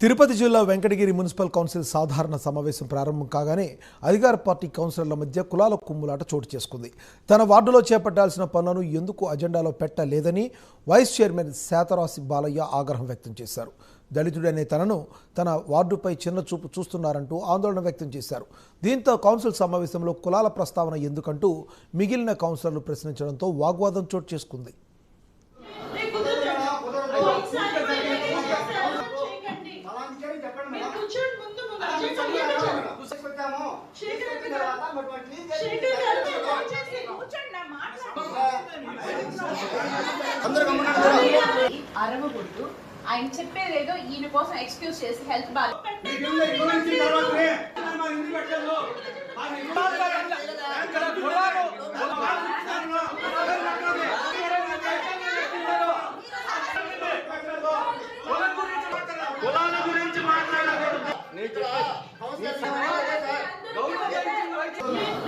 తిరుపతి జిల్లా Venkatagiri municipal council సాధారణ సమావేశం ప్రారంభం కాగానే అధికార పార్టీ కౌన్సిలర్ల మధ్య కులాల కుమ్ములాట చోటు చేసుకుంది. తన వార్డులో చేపట్టాల్సిన పనులను ఎందుకు అజెండాలో పెట్టలేదని వైస్ చైర్మన్ శాతరాసి బాలయ్య ఆగ్రహం వ్యక్తం చేశారు. దళితుడనే తనను తన వార్డుపై చిన్న చూపు చూస్తున్నారంటూ ఆందోళన వ్యక్తం చేశారు. దీంతో కౌన్సిల్ సమావేశంలో కులాల ప్రస్తావన ఎందుకంటూ మిగిలిన కౌన్సిలర్లు ప్రశ్నించడంతో వాగ్వాదం చోటు చేసుకుంది. మీరు కూర్చోండి ముందు ముందు. అజెండా ఇవ్వండి. శేఖర్ గారు. శేఖర్ గారు మీరు దయచేసి కూర్చోండి నా అరవకూడదు. ఆయన చెప్పేదేదో ఈయన కోసం ఎక్స్క్యూజ్ చేసి హెల్త్ బాగా ネイトラー、カンセラーさん、ネイラ、イトラ、ンセ、